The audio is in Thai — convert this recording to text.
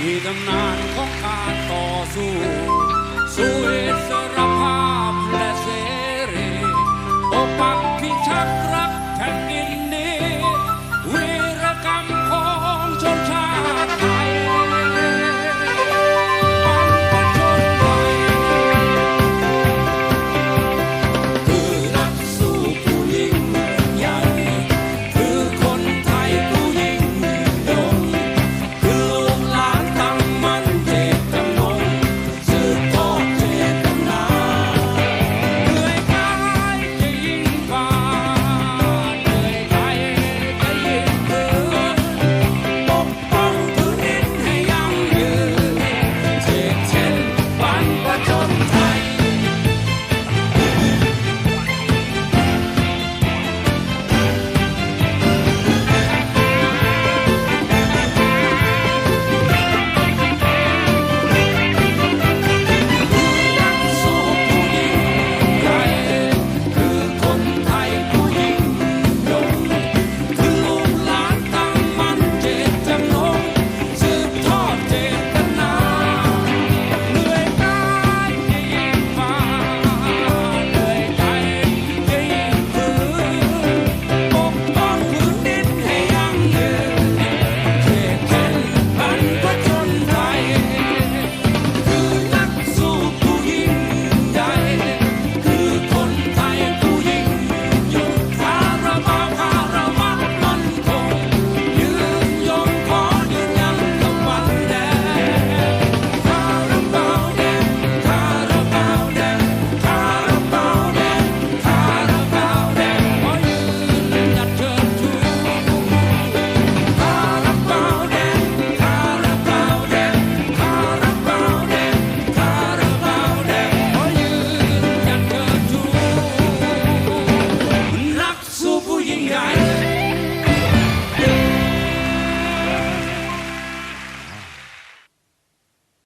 มีตำนานของการต่อสู้สู้อิสรภาพ